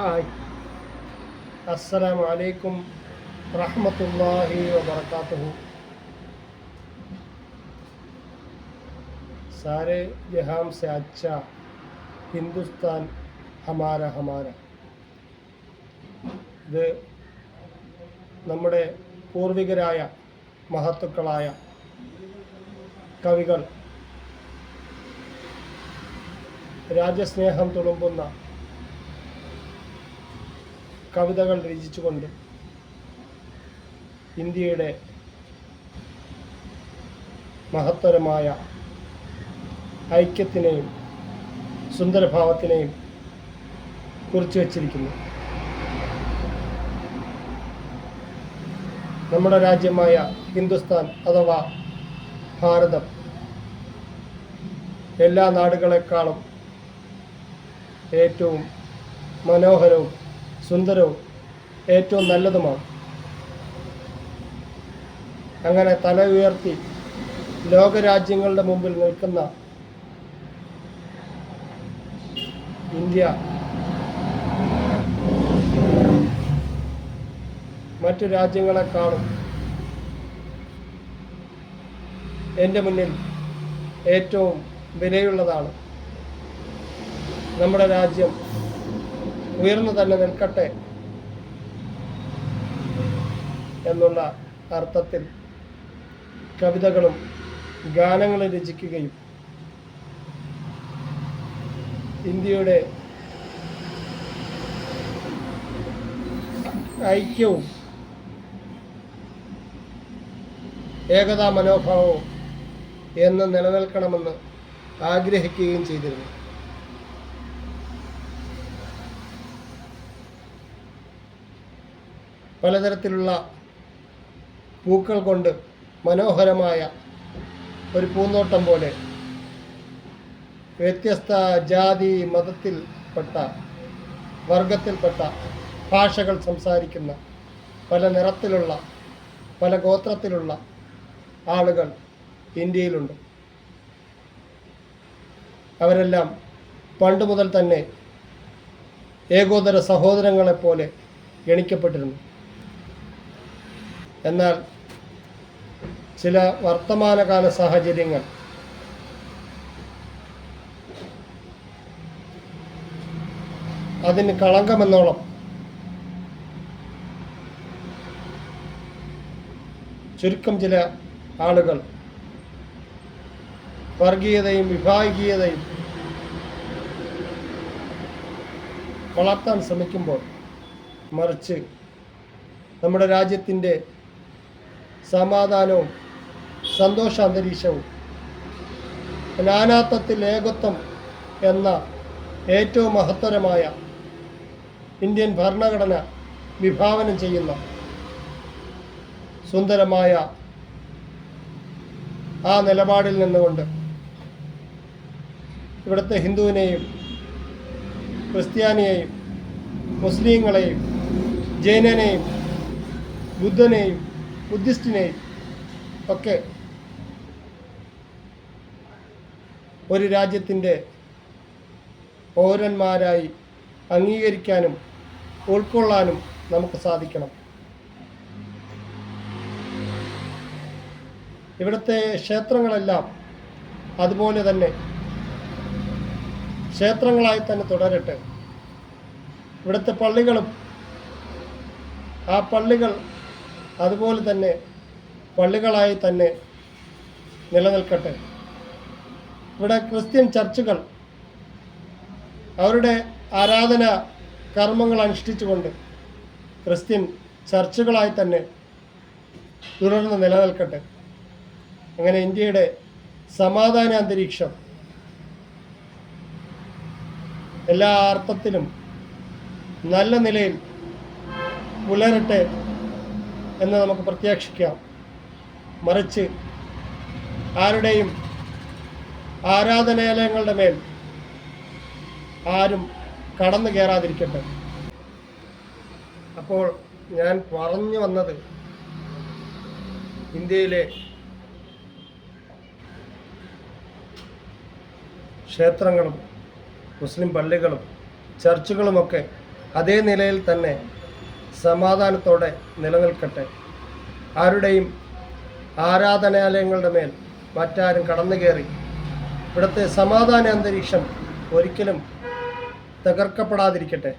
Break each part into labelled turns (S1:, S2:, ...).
S1: Hi. അസ്സലാം വലൈക്കും റഹ്മത്തുല്ലാഹി വബർക്കാത്തുഹു സാരെ ജഹാം സെ അച്ഛ ഹിന്ദുസ്ഥാൻ ഹമാര ഹമാര. ഇത് നമ്മുടെ പൂർവികരായ മഹത്തുക്കളായ കവികൾ രാജ്യസ്നേഹം തുളുമ്പുന്ന കവിതകൾ രചിച്ചുകൊണ്ട് ഇന്ത്യയുടെ മഹത്തരമായ ഐക്യത്തിനെയും സുന്ദരഭാവത്തിനെയും കുറിച്ചു വച്ചിരിക്കുന്നു. നമ്മുടെ രാജ്യമായ ഹിന്ദുസ്ഥാൻ അഥവാ ഭാരതം എല്ലാ നാടുകളെക്കാളും ഏറ്റവും മനോഹരവും സുന്ദരവും ഏറ്റവും നല്ലതുമാണ്. അങ്ങനെ തല ഉയർത്തി ലോകരാജ്യങ്ങളുടെ മുമ്പിൽ നിൽക്കുന്ന ഇന്ത്യ മറ്റു രാജ്യങ്ങളെക്കാളും എന്റെ മുന്നിൽ ഏറ്റവും വിലയുള്ളതാണ് നമ്മുടെ രാജ്യം. ഉയർന്നു തന്നെ നിൽക്കട്ടെ എന്നുള്ള അർത്ഥത്തിൽ കവിതകളും ഗാനങ്ങളും രചിക്കുകയും ഇന്ത്യയുടെ ഐക്യവും ഏകതാ മനോഭാവവും എന്ന് നിലനിൽക്കണമെന്ന് ആഗ്രഹിക്കുകയും ചെയ്തിരുന്നു. പലതരത്തിലുള്ള പൂക്കൾ കൊണ്ട് മനോഹരമായ ഒരു പൂന്തോട്ടം പോലെ വ്യത്യസ്ത ജാതി മതത്തിൽപ്പെട്ട വർഗത്തിൽപ്പെട്ട ഭാഷകൾ സംസാരിക്കുന്ന പല നിറത്തിലുള്ള പല ഗോത്രത്തിലുള്ള ആളുകൾ ഇന്ത്യയിലുണ്ട്. അവരെല്ലാം പണ്ട് മുതൽ തന്നെ ഏകോദര സഹോദരങ്ങളെപ്പോലെ ഗണിക്കപ്പെട്ടിരുന്നു എന്നാൽ ചില വർത്തമാനകാല സാഹചര്യങ്ങൾ അതിന് കളങ്കമെന്നോളം ചുരുക്കം ചില ആളുകൾ വർഗീയതയും വിഭാഗീയതയും വളർത്താൻ ശ്രമിക്കുമ്പോൾ മറിച്ച് നമ്മുടെ രാജ്യത്തിന്റെ സമാധാനവും സന്തോഷാന്തരീക്ഷവും നാനാത്വത്തിൽ ഏകത്വം എന്ന ഏറ്റവും മഹത്തരമായ ഇന്ത്യൻ ഭരണഘടന വിഭാവനം ചെയ്യുന്ന സുന്ദരമായ ആ നിലപാടിൽ നിന്നുകൊണ്ട് ഇവിടുത്തെ ഹിന്ദുവിനെയും ക്രിസ്ത്യാനിയെയും മുസ്ലിങ്ങളെയും ജൈനനെയും ബുദ്ധനെയും ബുദ്ധിസ്റ്റിനെയും ഒക്കെ ഒരു രാജ്യത്തിന്റെ പൗരന്മാരായി അംഗീകരിക്കാനും ഉൾക്കൊള്ളാനും നമുക്ക് സാധിക്കണം. ഇവിടുത്തെ ക്ഷേത്രങ്ങളെല്ലാം അതുപോലെ തന്നെ ക്ഷേത്രങ്ങളായി തന്നെ തുടരട്ടെ. ഇവിടുത്തെ പള്ളികളും ആ പള്ളികൾ അതുപോലെ തന്നെ പള്ളികളായി തന്നെ നിലനിൽക്കട്ടെ. ഇവിടെ ക്രിസ്ത്യൻ ചർച്ചുകൾ അവരുടെ ആരാധന കർമ്മങ്ങൾ അനുഷ്ഠിച്ചുകൊണ്ട് ക്രിസ്ത്യൻ ചർച്ചുകളായി തന്നെ തുടർന്ന് നിലനിൽക്കട്ടെ. അങ്ങനെ ഇന്ത്യയുടെ സമാധാന അന്തരീക്ഷം എല്ലാ അർത്ഥത്തിലും നല്ല നിലയിൽ പുലരട്ടെ എന്ന് നമുക്ക് പ്രത്യാക്ഷിക്കാം. മറിച്ച് ആരുടെയും ആരാധനാലയങ്ങളുടെ മേൽ ആരും കടന്നു കയറാതിരിക്കട്ടെ. അപ്പോൾ ഞാൻ പറഞ്ഞു വന്നത് ഇന്ത്യയിലെ ക്ഷേത്രങ്ങളും മുസ്ലിം പള്ളികളും ചർച്ചുകളുമൊക്കെ അതേ നിലയിൽ തന്നെ സമാധാനത്തോടെ നിലനിൽക്കട്ടെ. ആരുടെയും ആരാധനാലയങ്ങളുടെ മേൽ മറ്റാരും കടന്നു കയറി ഇവിടുത്തെ സമാധാന അന്തരീക്ഷം ഒരിക്കലും തകർക്കപ്പെടാതിരിക്കട്ടെ.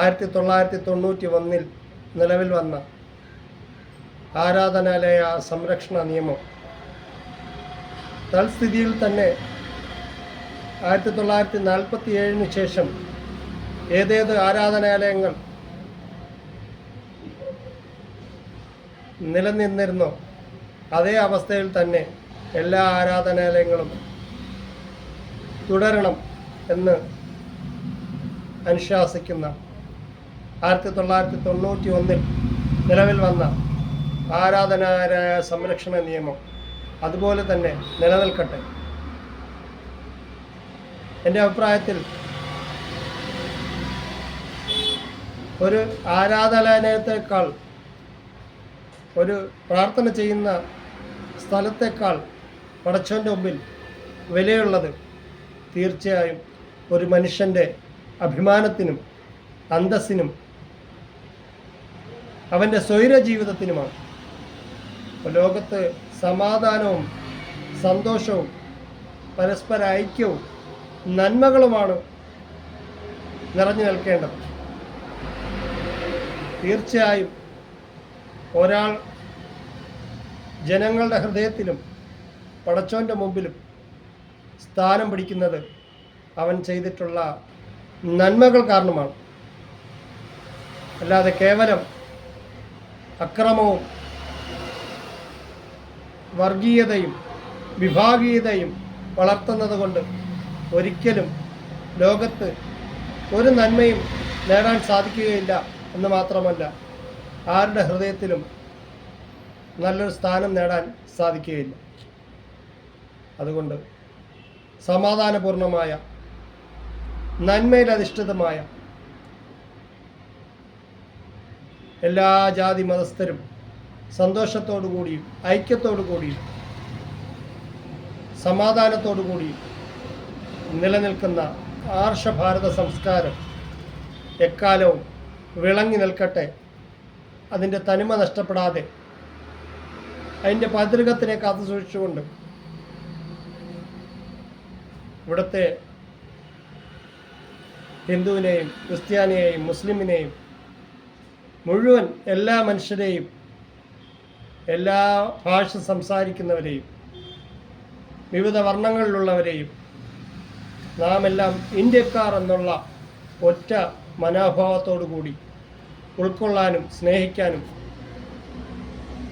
S1: ആയിരത്തി തൊള്ളായിരത്തി തൊണ്ണൂറ്റി ഒന്നിൽ നിലവിൽ വന്ന ആരാധനാലയ സംരക്ഷണ നിയമം തൽസ്ഥിതിയിൽ തന്നെ ആയിരത്തി തൊള്ളായിരത്തി നാൽപ്പത്തി ഏഴിന് ശേഷം ഏതേത് ആരാധനാലയങ്ങൾ നിലനിന്നിരുന്നോ അതേ അവസ്ഥയിൽ തന്നെ എല്ലാ ആരാധനാലയങ്ങളും തുടരണം എന്ന് അനുശാസിക്കുന്ന ആയിരത്തി തൊള്ളായിരത്തി തൊണ്ണൂറ്റി ഒന്നിൽ നിലവിൽ വന്ന ആരാധനാലയ സംരക്ഷണ നിയമം അതുപോലെ തന്നെ നിലനിൽക്കട്ടെ. എന്റെ അഭിപ്രായത്തിൽ ഒരു ആരാധനാലയത്തേക്കാൾ ഒരു പ്രാർത്ഥന ചെയ്യുന്ന സ്ഥലത്തേക്കാൾ പടച്ചവന്റെ മുമ്പിൽ വിലയുള്ളത് തീർച്ചയായും ഒരു മനുഷ്യന്റെ അഭിമാനത്തിനും അന്തസ്സിനും അവന്റെ സ്വൈര ജീവിതത്തിനുമാണ്. ലോകത്ത് സമാധാനവും സന്തോഷവും പരസ്പര ഐക്യവും നന്മകളുമാണ് നിറഞ്ഞു നിൽക്കേണ്ടത്. തീർച്ചയായും ഒരാൾ ജനങ്ങളുടെ ഹൃദയത്തിലും പടച്ചോന്റെ മുമ്പിലും സ്ഥാനം പിടിക്കുന്നത് അവൻ ചെയ്തിട്ടുള്ള നന്മകൾ കാരണമാണ്. അല്ലാതെ കേവലം അക്രമവും വർഗീയതയും വിഭാഗീയതയും വളർത്തുന്നത് കൊണ്ട് ഒരിക്കലും ലോകത്ത് ഒരു നന്മയും നേടാൻ സാധിക്കുകയില്ല. എന്ന് മാത്രമല്ല ആരുടെ ഹൃദയത്തിലും നല്ലൊരു സ്ഥാനം നേടാൻ സാധിക്കുകയില്ല. അതുകൊണ്ട് സമാധാനപൂർണമായ നന്മയിൽ അധിഷ്ഠിതമായ എല്ലാ ജാതി മതസ്ഥരും സന്തോഷത്തോടു കൂടിയും ഐക്യത്തോടു കൂടിയും സമാധാനത്തോടു കൂടിയും നിലനിൽക്കുന്ന ആർഷഭാരത സംസ്കാരം എക്കാലവും വിളങ്ങി നിൽക്കട്ടെ. അതിന്റെ തനിമ നഷ്ടപ്പെടാതെ. അതിന്റെ പൈതൃകത്തിനെ കാത്തു സൂക്ഷിച്ചുകൊണ്ട്. ഇവിടുത്തെ ഹിന്ദുവിനെയും ക്രിസ്ത്യാനിയെയും മുസ്ലിമിനെയും മുഴുവൻ എല്ലാ മനുഷ്യരെയും എല്ലാ ഭാഷ സംസാരിക്കുന്നവരെയും വിവിധ വർണങ്ങളിലുള്ളവരെയും നാം എല്ലാം ഇന്ത്യക്കാർ എന്നുള്ള ഒറ്റ കൂടി ഉൾക്കൊള്ളാനും സ്നേഹിക്കാനും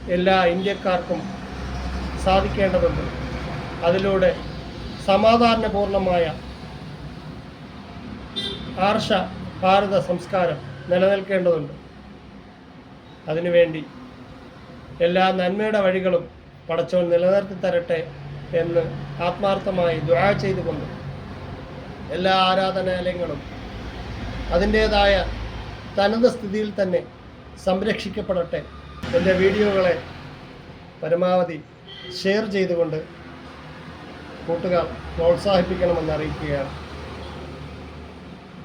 S1: എല്ലാ ഇന്ത്യക്കാർക്കും സാധിക്കേണ്ടതുണ്ട്. അതിലൂടെ സമാധാനപൂർണമായ ആർഷ ഭാരത സംസ്കാരം നിലനിൽക്കേണ്ടതുണ്ട്. അതിനുവേണ്ടി എല്ലാ നന്മയുടെ വഴികളും പടച്ചോൻ നിലനിർത്തി തരട്ടെ എന്ന് ആത്മാർത്ഥമായി ദുആ ചെയ്തുകൊണ്ട് എല്ലാ ആരാധനാലയങ്ങളും അതിന്റേതായ തനത് സ്ഥിതിയിൽ തന്നെ സംരക്ഷിക്കപ്പെടട്ടെ എന്റെ വീഡിയോകളെ പരമാവധി ഷെയർ ചെയ്തുകൊണ്ട് കൂട്ടുകാർ പ്രോത്സാഹിപ്പിക്കണമെന്ന് അറിയിക്കുകയാണ്.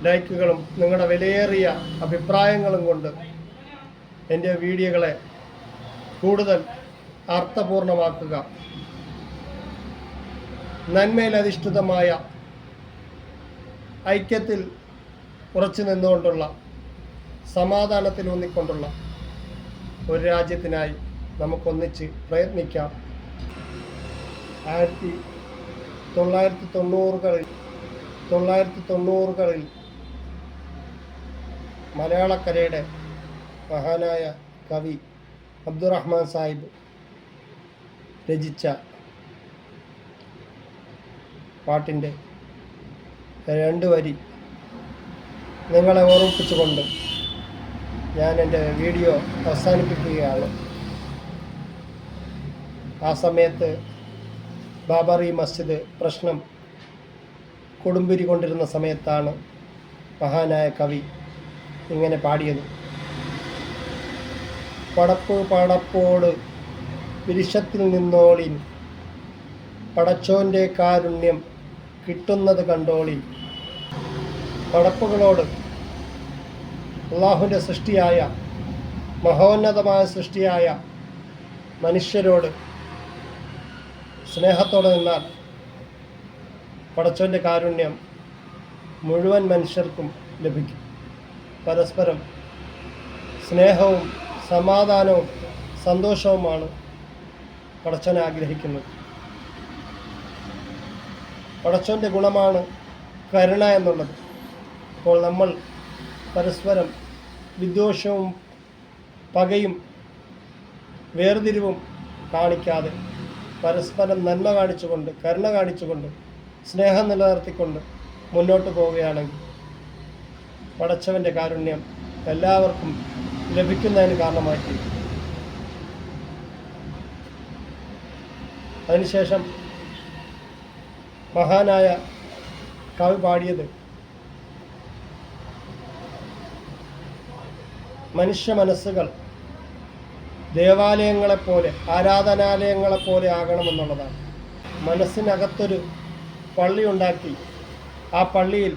S1: ലൈക്കുകളും നിങ്ങളുടെ വിലയേറിയ അഭിപ്രായങ്ങളും കൊണ്ട് എന്റെ വീഡിയോകളെ കൂടുതൽ അർത്ഥപൂർണമാക്കുക. നന്മയിലധിഷ്ഠിതമായ ഐക്യത്തിൽ ഉറച്ചു നിന്നുകൊണ്ടുള്ള സമാധാനത്തിൽ ഊന്നിക്കൊണ്ടുള്ള ഒരു രാജ്യത്തിനായി നമുക്കൊന്നിച്ച് പ്രയത്നിക്കാം. ആയിരത്തി തൊള്ളായിരത്തി തൊണ്ണൂറുകളിൽ തൊള്ളായിരത്തി തൊണ്ണൂറുകളിൽ മലയാളക്കരയുടെ മഹാനായ കവി അബ്ദുറഹ്മാൻ സാഹിബ് രചിച്ച പാട്ടിന്റെ രണ്ട് വരി നിങ്ങളെ ഓർമ്മിപ്പിച്ചുകൊണ്ട് ഞാൻ എന്റെ വീഡിയോ അവസാനിപ്പിക്കുകയാണ്. ആ സമയത്ത് ബാബറി മസ്ജിദ് പ്രശ്നം കൊടുമ്പിരി കൊണ്ടിരുന്ന സമയത്താണ് മഹാനായ കവി ഇങ്ങനെ പാടിയത്. പടപ്പ് പടപ്പോട് വിരിശത്തിൽ നിന്നോളിൻ പടച്ചോന്റെ കാരുണ്യം കിട്ടുന്നത് കണ്ടോളിൻ പടപ്പുകളോട് അള്ളാഹുവിന്റെ സൃഷ്ടിയായ മഹോന്നതമായ സൃഷ്ടിയായ മനുഷ്യരോട് സ്നേഹത്തോടെ നിന്നാൽ പടച്ചവന്റെ കാരുണ്യം മുഴുവൻ മനുഷ്യർക്കും ലഭിക്കും. പരസ്പരം സ്നേഹവും സമാധാനവും സന്തോഷവുമാണ് പടച്ചൻ ആഗ്രഹിക്കുന്നത്. പടച്ചവന്റെ ഗുണമാണ് കരുണ എന്നുള്ളത്. അപ്പോൾ നമ്മൾ പരസ്പരം വിദ്വേഷവും പകയും വേർതിരിവും കാണിക്കാതെ പരസ്പരം നന്മ കാണിച്ചുകൊണ്ട് കരുണ കാണിച്ചുകൊണ്ട് സ്നേഹം നിലനിർത്തിക്കൊണ്ട് മുന്നോട്ട് പോവുകയാണെങ്കിൽ പടച്ചവന്റെ കാരുണ്യം എല്ലാവർക്കും ലഭിക്കുന്നതിന് കാരണമായി അതിനുശേഷം മഹാനായ കവി പാടിയത് മനുഷ്യ മനസ്സുകൾ ദേവാലയങ്ങളെപ്പോലെ ആരാധനാലയങ്ങളെപ്പോലെ ആകണമെന്നുള്ളതാണ്. മനസ്സിനകത്തൊരു പള്ളി ഉണ്ടാക്കി ആ പള്ളിയിൽ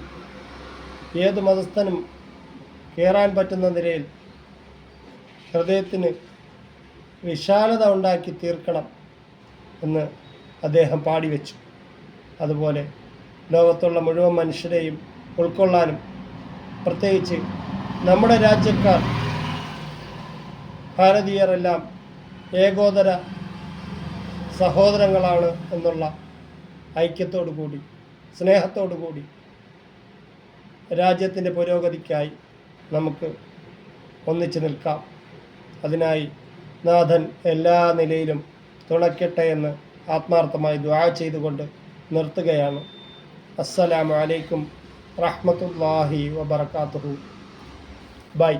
S1: ഏത് മതസ്ഥനും കയറാൻ പറ്റുന്ന നിലയിൽ ഹൃദയത്തിന് വിശാലത ഉണ്ടാക്കി തീർക്കണം എന്ന് അദ്ദേഹം പാടിവെച്ചു. അതുപോലെ ലോകത്തുള്ള മുഴുവൻ മനുഷ്യരെയും ഉൾക്കൊള്ളാനും പ്രത്യേകിച്ച് നമ്മുടെ രാജ്യക്കാർ ഭാരതീയരെല്ലാം ഏകോദര സഹോദരങ്ങളാണ് എന്നുള്ള ഐക്യത്തോടു കൂടി സ്നേഹത്തോടു കൂടി രാജ്യത്തിന്റെ പുരോഗതിക്കായി നമുക്ക് ഒന്നിച്ചു നിൽക്കാം. അതിനായി നാഥൻ എല്ലാ നിലയിലും തുണയ്ക്കട്ടെ എന്ന് ആത്മാർത്ഥമായി ദ്വാ ചെയ്തുകൊണ്ട് നിർത്തുകയാണ്. അസ്സലാമു അലൈക്കും റഹ്മത്തുല്ലാഹി വബർക്കാത്തുഹു ബൈ.